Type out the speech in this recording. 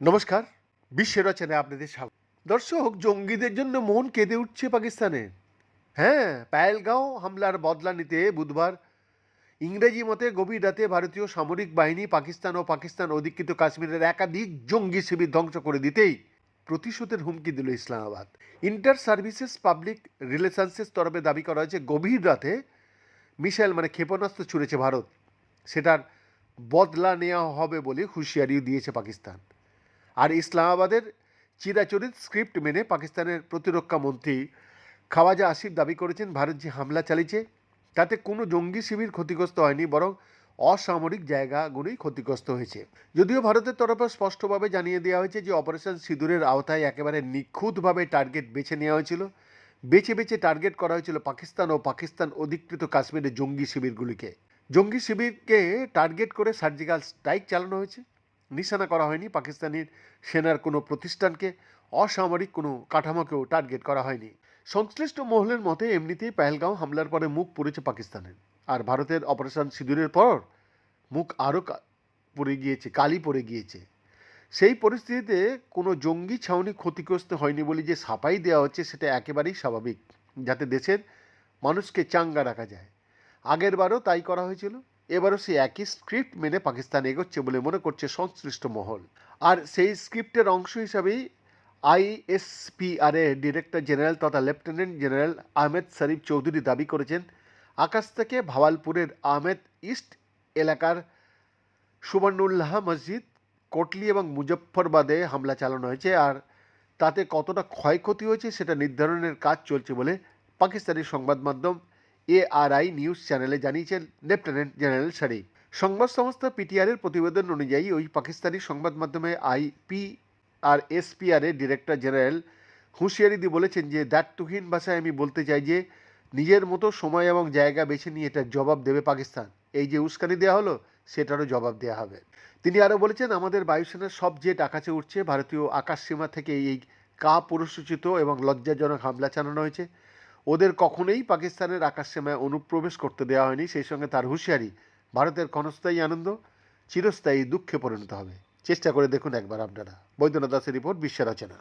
নমস্কার বিশ্ব রচনায় আপনাদের স্বাগত। দর্শক, জঙ্গিদের জন্য মন কেঁদে উঠছে পাকিস্তানে। হ্যাঁ পায়েলগাঁও হামলার বদলা নিতে বুধবার ইংরেজি মতে গভীর রাতে ভারতীয় সামরিক বাহিনী পাকিস্তান ও পাকিস্তান অধিকৃত কাশ্মীরের একাধিক জঙ্গি শিবির ধ্বংস করে দিতেই প্রতিশোধের হুমকি দিল ইসলামাবাদ। ইন্টার সার্ভিসেস পাবলিক রিলেশনসের তরফে দাবি করা হয়েছে, গভীর রাতে মিসাইল মানে ক্ষেপণাস্ত্র ছুড়েছে ভারত। সেটার বদলা নেওয়া হবে বলে হুঁশিয়ারিও দিয়েছে পাকিস্তান। আর ইসলামাবাদের চিরাচরিত স্ক্রিপ্ট মেনে পাকিস্তানের প্রতিরক্ষা মন্ত্রী খাওয়াজা আসিফ দাবি করেছেন, ভারত যে হামলা চালিয়েছে, তাতে কোনো জঙ্গি শিবির ক্ষতিগ্রস্ত হয়নি, বরং অসামরিক জায়গাগুলোই ক্ষতিগ্রস্ত হয়েছে। যদিও ভারতের তরফে স্পষ্টভাবে জানিয়ে দেওয়া হয়েছে যে, অপারেশন সিঁদুরের আওতায় একেবারে নিখুঁতভাবে টার্গেট বেছে নেওয়া হয়েছিল। বেছে বেছে টার্গেট করা হয়েছিল পাকিস্তান ও পাকিস্তান অধিকৃত কাশ্মীরের জঙ্গি শিবিরগুলিকে। জঙ্গি শিবিরকে টার্গেট করে সার্জিক্যাল স্ট্রাইক চালানো হয়েছে। নিশানা করা হয়নি পাকিস্তানের সেনার কোনো প্রতিষ্ঠানকে। অসামরিক কোনো কাঠামোকেও টার্গেট করা হয়নি। সংশ্লিষ্ট মহলের মতে এমনিতেই পেহেলগাঁও হামলার পরে মুখ পড়েছে পাকিস্তানের। আর ভারতের অপারেশন সিঁদুরের পর মুখ আরও পড়ে গিয়েছে, কালি পড়ে গিয়েছে। সেই পরিস্থিতিতে কোনো জঙ্গি ছাউনি ক্ষতিগ্রস্ত হয়নি বলে যে সাফাই দেওয়া হচ্ছে সেটা একেবারেই স্বাভাবিক, যাতে দেশের মানুষকে চাঙ্গা রাখা যায়। আগের বারও তাই করা হয়েছিল, এবারও সেই একই স্ক্রিপ্ট মেনে পাকিস্তান এগোচ্ছে বলে মনে করছে সংশ্লিষ্ট মহল। আর সেই স্ক্রিপ্টের অংশ হিসাবেই আইএসপিআর এর ডিরেক্টর জেনারেল তথা লেফটেন্যান্ট জেনারেল আহমেদ শরীফ চৌধুরী দাবি করেছেন, আকাশ থেকে ভাওয়ালপুরের আহমেদ ইস্ট এলাকার সুবর্ণুল্লাহ মসজিদ কোটলি এবং মুজফ্ফরবাদে হামলা চালানো হয়েছে আর তাতে কতটা ক্ষয়ক্ষতি হয়েছে সেটা নির্ধারণের কাজ চলছে বলে পাকিস্তানি সংবাদ মাধ্যম এআরআই নিউজ চ্যানেলে জানিয়েছেন লেফটেন্যান্ট জেনারেল শরীফ। সংবাদ সংস্থা পিটিআরের প্রতিবেদন অনুযায়ী ওই পাকিস্তানি সংবাদ মাধ্যমে আইপি আর এসপিআর এর ডিরেক্টর জেনারেল হুঁশিয়ারি দিয়ে বলেছেন যে দ্যাট দায়িত্বহীন ভাষায় আমি বলতে চাই যে নিজের মতো সময় এবং জায়গা বেছে নিয়ে এটার জবাব দেবে পাকিস্তান। এই যে উস্কানি দেওয়া হলো, সেটারও জবাব দেওয়া হবে। তিনি আরও বলেছেন, আমাদের বায়ুসেনার সব জেট আকাশে উঠছে, ভারতীয় আকাশ সীমা থেকে এই কা পুরস্সূচিত এবং লজ্জাজনক হামলা চালানো হয়েছে, ওদের কখনোই পাকিস্তানের আকাশ সীমায় অনুপ্রবেশ করতে দেওয়া হয়নি। সেই সঙ্গে তার হুঁশিয়ারি, ভারতের ক্ষণস্থায়ী আনন্দ, চিরস্থায়ী দুঃখে পরিণত হবে। চেষ্টা করে দেখুন একবার আপনারা। বৈদ্যনাথ দাসের রিপোর্ট, বিশ্ব রচনা।